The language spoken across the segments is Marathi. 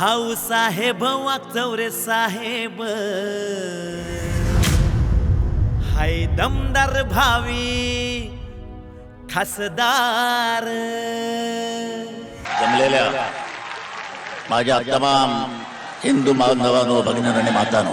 भाऊ साहेब वाचवरे साहेब. हाय दमदार भावी खासदार. जमलेल्या माझ्या तमाम हिंदू बांधवांनो भगिनी आणि मातानो.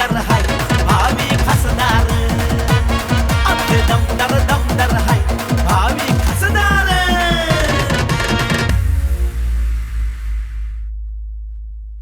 under